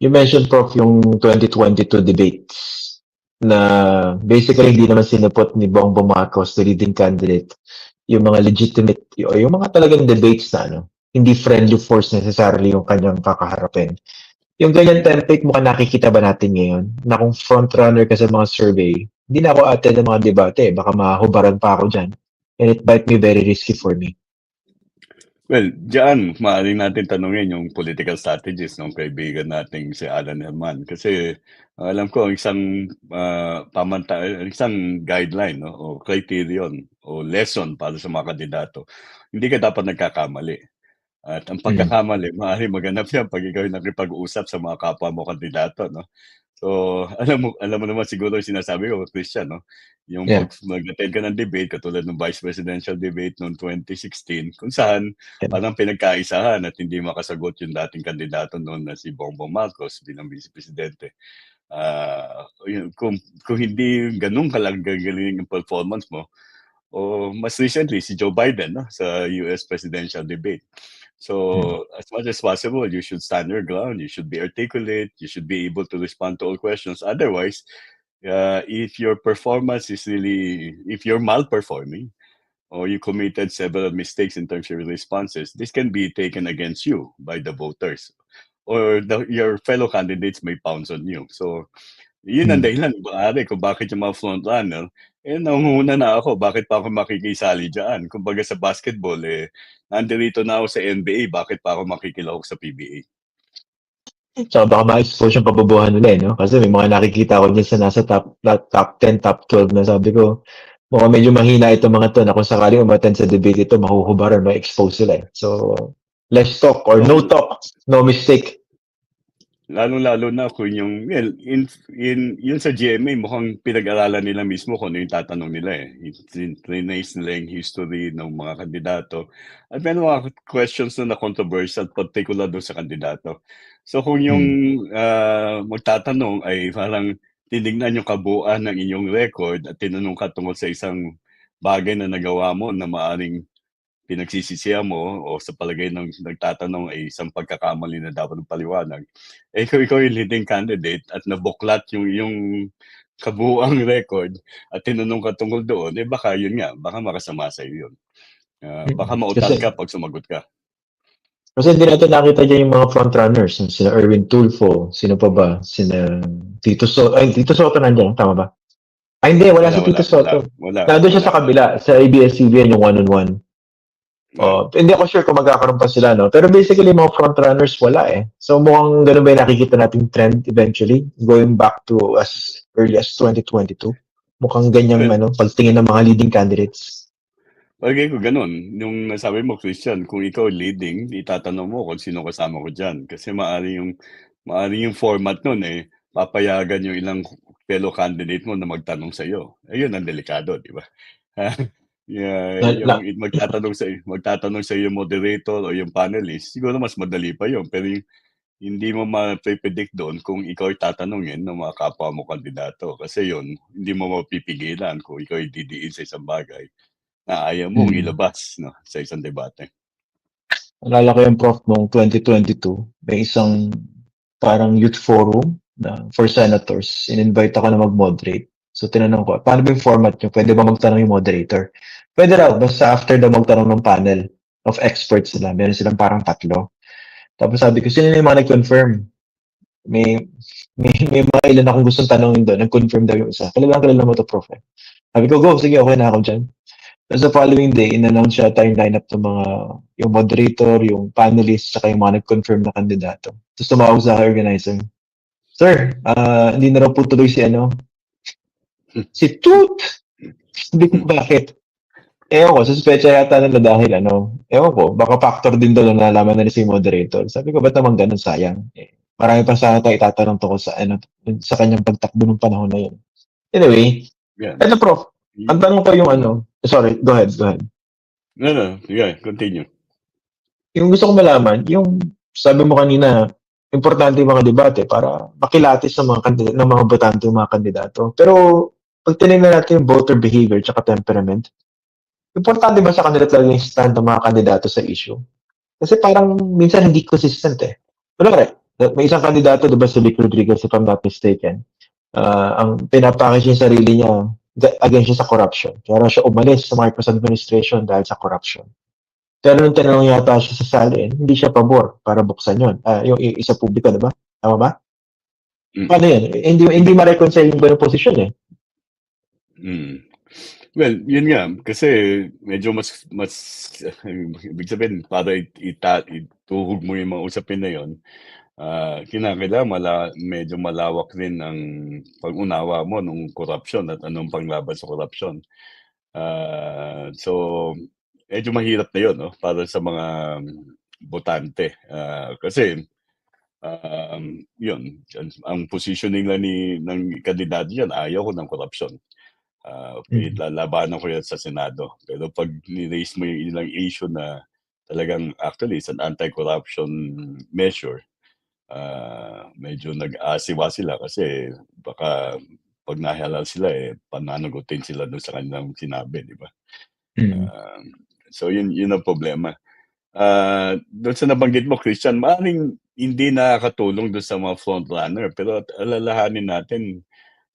You mentioned, Prof, yung 2022 debates na basically hindi naman sinupot ni Bongbong Marcos, the leading candidate, yung mga legitimate, o yung mga talagang debates na ano, hindi friendly force necessarily yung kanyang kakaharapin. Yung ganyan template mukhang nakikita ba natin ngayon na kung frontrunner ka sa mga survey, hindi na ako attend ng mga debate, baka mahubaran pa ako dyan. And it might be very risky for me. Well, diyan, maaari natin tanungin yung political strategies ng kaibigan nating si Alan Herman. Kasi uh, alam ko, ang isang uh, pamanta, isang guideline no, o criterion o lesson para sa mga kandidato, hindi ka dapat nagkakamali. At ang pagkakamali, maaari maganap yan pag ikaw yung nakipag-usap sa mga kapwa mo kandidato. No? So, alam mo, alam mo naman siguro yung sinasabi ko, Christian, no? Yung Yeah. pag mag-attend ka ng debate, katulad ng vice presidential debate noong 2016, kung saan Yeah. parang pinagkaisahan at hindi makasagot yung dating kandidato noon na si Bongbong Marcos bilang vice presidente. Ah, kung, kung hindi ganun kalagaling yung performance mo, o mas recently si Joe Biden no, sa US presidential debate. So, as much as possible, you should stand your ground. You should be articulate. You should be able to respond to all questions. Otherwise, uh, if your performance is really, if you're malperforming, or you committed several mistakes in terms of your responses, this can be taken against you by the voters. Or the, your fellow candidates may pounce on you. So, yun ang Hmm. dahilan, maaari kung bakit yung mga frontrunner, eh, nangunguna na ako, bakit pa ako makikisali dyan? Kumbaga sa basketball, eh, nandito na ako sa NBA, bakit pa ako makikilahok sa PBA? Tsaka baka ma-expose yung kabobohan nila, eh, no? Kasi may mga nakikita ko dyan sa nasa top, top, top 10, top 12 na sabi ko, mukhang medyo mahina itong mga to na kung sakaling umattend sa debate ito, mahuhubaran, ma-expose sila. Eh. So, less talk or no talk, no mistake. Lalo-lalo na kung yung, well, in, in, yun sa GMA, mukhang pinag-aralan nila mismo kung ano yung tatanong nila eh. Trinace nila yung history ng mga kandidato. At meron mga questions na na-controversial, particular doon sa kandidato. So kung yung ah, magtatanong ay parang tinignan yung kabuuan ng inyong record at tinanong ka tungkol sa isang bagay na nagawa mo na maaring pinagsisisihan mo o sa palagay ng nagtatanong ay isang pagkakamali na dapat ng paliwanag, eh ikaw, ikaw yung leading candidate at nabuklat yung, yung kabuang record at tinanong ka tungkol doon, eh baka yun nga, baka makasama sa iyo yun. Ah, baka mautal ka pag sumagot ka. Kasi hindi natin nakita dyan yung mga frontrunners. Sina Erwin Tulfo, sino pa ba? Sina Tito Soto. Ay, Tito Soto nandiyan, tama ba? Ay, hindi, wala, si Tito Soto. Wala, wala, Nandun siya wala. sa kabila, sa ABS-CBN yung one-on-one. Oh, hindi ako sure kung magkakaroon pa sila, no? Pero basically, mga frontrunners, wala eh. So, mukhang ganun ba yung nakikita nating trend eventually, going back to as early as 2022? Mukhang ganyang, Well- ano, pagtingin ng mga leading candidates. Palagay ko ganun. Yung nasabi mo, Christian, kung ikaw leading, itatanong mo kung sino kasama ko dyan. Kasi maari yung, maari yung format nun eh, papayagan yung ilang fellow candidate mo na magtanong sa iyo. Ayun ang delikado, di ba? yeah, Na- yung magtatanong sa magtatanong sa yung moderator o yung panelist, siguro mas madali pa yun. Pero yung, hindi mo ma-predict doon kung ikaw ay tatanungin ng mga kapwa mo kandidato. Kasi yun, hindi mo mapipigilan kung ikaw ay didiin sa isang bagay na ayaw mong Hmm. ilabas no, sa isang debate. Alala ko yung prof noong 2022, may isang parang youth forum na for senators. In-invite ako na mag-moderate. So tinanong ko, paano ba yung format nyo? Pwede ba magtanong yung moderator? Pwede raw, basta after daw magtanong ng panel of experts sila. Meron silang parang tatlo. Tapos sabi ko, sino yung mga nag-confirm? May, may, may mga ilan akong gustong tanongin doon. Nag-confirm daw yung isa. Kilala kilala mo to, prof. eh. Sabi ko, go, sige, okay na ako dyan. Tapos the following day, in-announce yata yung lineup ng mga, yung moderator, yung panelists, saka yung mga nag-confirm na kandidato. Tapos tumawag sa organizer. Sir, ah, hindi na raw po tuloy si ano, si Toot! Hindi ko bakit. Ewan ko, suspecha yata nila dahil ano, ewan ko, baka factor din doon na nalaman na si moderator. Sabi ko, ba't naman ganun sayang? Eh, marami pa sana tayo itatanong tungkol sa, ano, sa kanyang pagtakbo ng panahon na yun. Anyway, Yeah. ano prof, ang tanong ko yung ano, sorry, go ahead, go ahead. No, no. Yeah, continue. Yung gusto ko malaman, yung sabi mo kanina, importante yung mga debate para makilatis ng mga kandidato, ng mga botante yung mga kandidato. Pero pag tinignan natin yung voter behavior at temperament, importante ba sa kanila talaga yung stand ng mga kandidato sa issue? Kasi parang minsan hindi consistent eh. Wala may isang kandidato, di ba, si Vic Rodriguez, if I'm not mistaken, ah, ang pinapackage yung sarili niya ga- against siya sa corruption. Kaya siya umalis sa Marcos administration dahil sa corruption. Pero nung tinanong yata siya sa salin, hindi siya pabor para buksan yun. Ah, yung isa publiko, di ba? Tama ba? Mm. Paano yun? Hindi, hindi ma-reconcile yung ganung posisyon eh. Mm. Well, yun nga, kasi medyo mas, mas, ibig sabihin, para it, ita, ituhog mo yung mga usapin na yun, ah kinakailangan mala, medyo malawak rin ang pag-unawa mo nung corruption at anong panglaban sa corruption. Ah, so, medyo mahirap na yun, no? Para sa mga botante. Ah, kasi, um, yun, ang- ang positioning lang ni, ng kandidato yan, ayaw ko ng corruption. Uh, Mm. lalabanan ko yan sa Senado. Pero pag ni-raise mo yung ilang issue na talagang actually it's an anti-corruption measure, uh, medyo nag-asiwa sila kasi baka pag nahalal sila eh pananagutin sila doon sa kanilang sinabi, di ba? Mm. Um, so yun yun ang problema. Ah, doon sa nabanggit mo Christian, maaaring hindi nakakatulong doon sa mga frontrunner pero alalahanin natin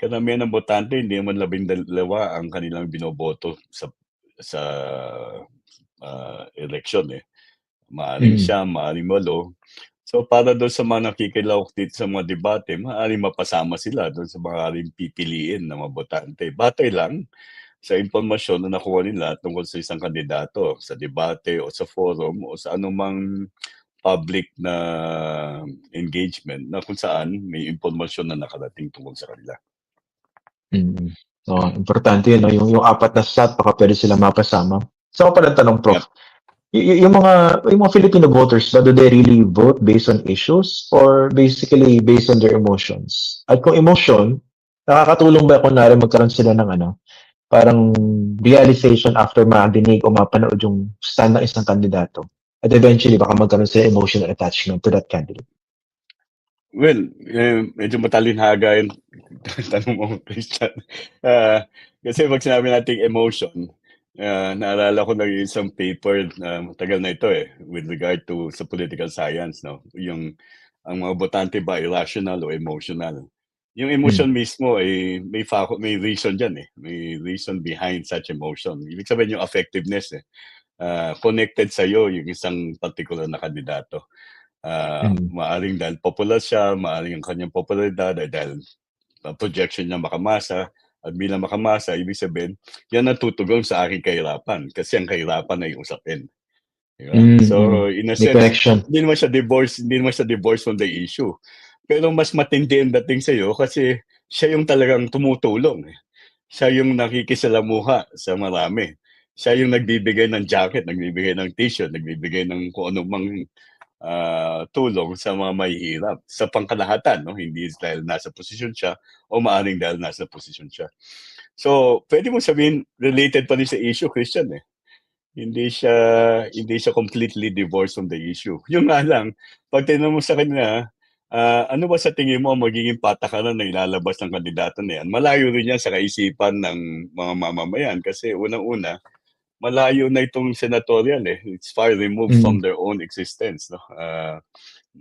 karamihan ng botante hindi naman labing dalawa ang kanilang binoboto sa sa ah, eleksyon eh. Maaaring Mm. siya, maaaring walo. So para doon sa mga nakikilahok dito sa mga debate, maaaring mapasama sila doon sa maaaring pipiliin na mga botante. Batay lang sa impormasyon na nakuha nila tungkol sa isang kandidato sa debate o sa forum o sa anumang public na engagement na kung saan may impormasyon na nakarating tungkol sa kanila. Mm. So, importante yun, no? yung, yung apat na slot, baka pwede sila mapasama. So, ako pala tanong, Prof. Y- y- yung mga yung mga Filipino voters ba do they really vote based on issues or basically based on their emotions? At kung emotion, nakakatulong ba kung nari magkaroon sila ng ano, parang realization after madinig o mapanood yung stand ng isang kandidato? At eventually, baka magkaroon sila emotional attachment to that candidate. Well, eh, medyo matalinhaga yung tanong mo, Christian. Ah, kasi pag sinabi nating emotion, ah, naalala ko ng isang paper na matagal na ito eh, with regard to sa political science, no? Yung ang mga botante ba irrational o emotional? Yung emotion mismo ay may fa- may reason diyan eh. May reason behind such emotion. Ibig sabihin yung affectiveness eh. Ah, connected sa iyo yung isang particular na kandidato. Ah, Mm. maaring dahil popular siya, maaring ang kanyang popularidad ay dahil uh, projection niya makamasa at bilang makamasa, ibig sabihin, yan ang tutugon sa aking kahirapan kasi ang kahirapan ay usapin. Diba? Mm, So, in a May sense, connection. hindi naman siya divorce, hindi naman siya divorce from the issue. Pero mas matindi ang dating sa iyo kasi siya yung talagang tumutulong. eh. Siya yung nakikisalamuha sa marami. Siya yung nagbibigay ng jacket, nagbibigay ng t-shirt, nagbibigay ng kung ano mang ah, tulong sa mga mahihirap sa pangkalahatan, no? Hindi dahil nasa posisyon siya o maaring dahil nasa posisyon siya. So, pwede mo sabihin related pa rin sa issue, Christian eh. Hindi siya hindi siya completely divorced from the issue. Yung nga lang, pag tinanong mo sa kanya, ah, ano ba sa tingin mo ang magiging patakaran na ilalabas ng kandidato na yan? Malayo rin yan sa kaisipan ng mga mamamayan kasi unang-una, malayo na itong senatorial eh. It's far removed Mm. from their own existence. No? Ah,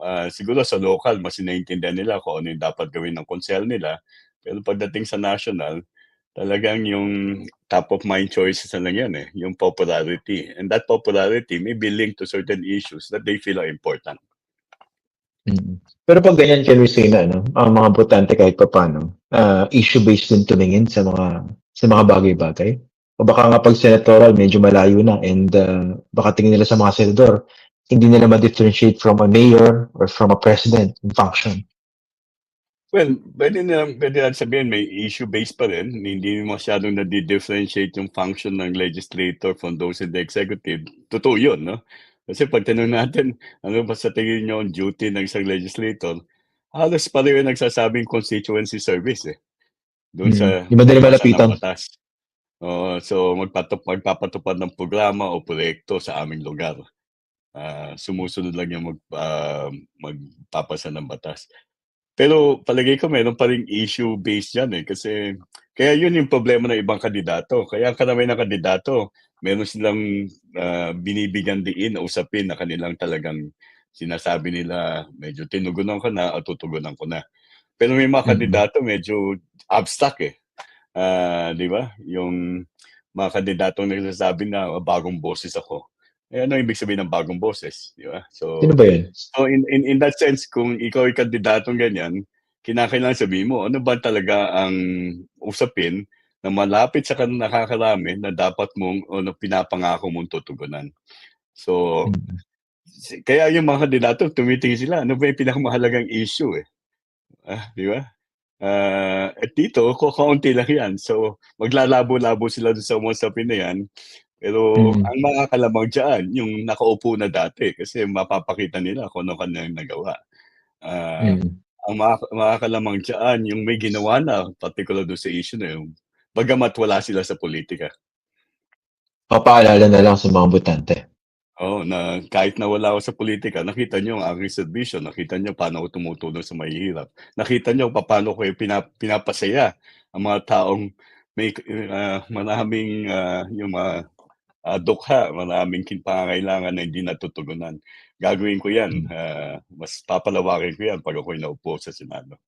ah, siguro sa local, mas naiintindihan nila kung ano yung dapat gawin ng konsel nila. Pero pagdating sa national, talagang yung top of mind choices na lang yan eh, yung popularity. And that popularity may be linked to certain issues that they feel are important. Mm. Pero pag ganyan kay Lucina, no, ang mga botante kahit pa paano, ah, issue-based din tumingin sa mga sa mga bagay-bagay. O baka nga pag senatorial, medyo malayo na and ah, baka tingin nila sa mga senador, hindi nila ma-differentiate from a mayor or from a president in function. Well, pwede na pwede natin sabihin may issue-based pa rin. Hindi masyadong nadi-differentiate yung function ng legislator from those in the executive. Totoo yun, no? Kasi pag tinanong natin, ano ba sa tingin nyo ang duty ng isang legislator, halos pareho yung nagsasabing constituency service eh. Doon Mm. sa Di madali pagbasa malapitan. Oo, so magpatup magpapatupad ng programa o proyekto sa aming lugar. Ah, sumusunod lang yung mag, ah, magpapasa ng batas. Pero palagay ko meron pa ring issue based yan eh kasi kaya yun yung problema ng ibang kandidato. Kaya ang karamihan ng kandidato, meron silang ah, binibigyan diin usapin na kanilang talagang sinasabi nila medyo tinugunan ko na o tutugunan ko na. Pero may mga Mm. kandidato medyo abstract eh. Ah, 'di ba? Yung mga kandidatong nagsasabi na "Oh, bagong boses ako. Eh, ano ibig sabihin ng bagong boses, 'di ba? So Sino ba yun? so in in in that sense kung ikaw ay kandidatong ganyan, kinakailangan sabihin mo ano ba talaga ang usapin na malapit sa kan nakakarami na dapat mong o na pinapangako mong tutugunan. So, Mm. si kaya yung mga kandidato tumitingin sila ano ba yung pinakamahalagang issue eh. Ah, 'di ba? Ah, at dito kakaunti lang 'yan. So, maglalabo-labo sila dun sa usapin na 'yan. Pero Mm. ang makakalamang diyan yung nakaupo na dati kasi mapapakita nila kung ano kanilang nagawa. Ah, Mm. ang makaka makakalamang diyan yung may ginawa na partikular dun sa issue na yun, bagama't wala sila sa politika. Papaalala na lang sa mga botante. Oo, na kahit na wala ako sa politika nakita niyo ang aking serbisyo, nakita niyo paano ako tumutulong sa mahihirap, nakita niyo papaano ko pina pinapasaya ang mga taong may ah, maraming, ah, yung mga, ah, dukha, maraming kin pangangailangan na hindi natutugunan. Gagawin ko 'yan, Hmm. ah, mas papalawakin ko 'yan 'pag ako'y naupo sa Senado.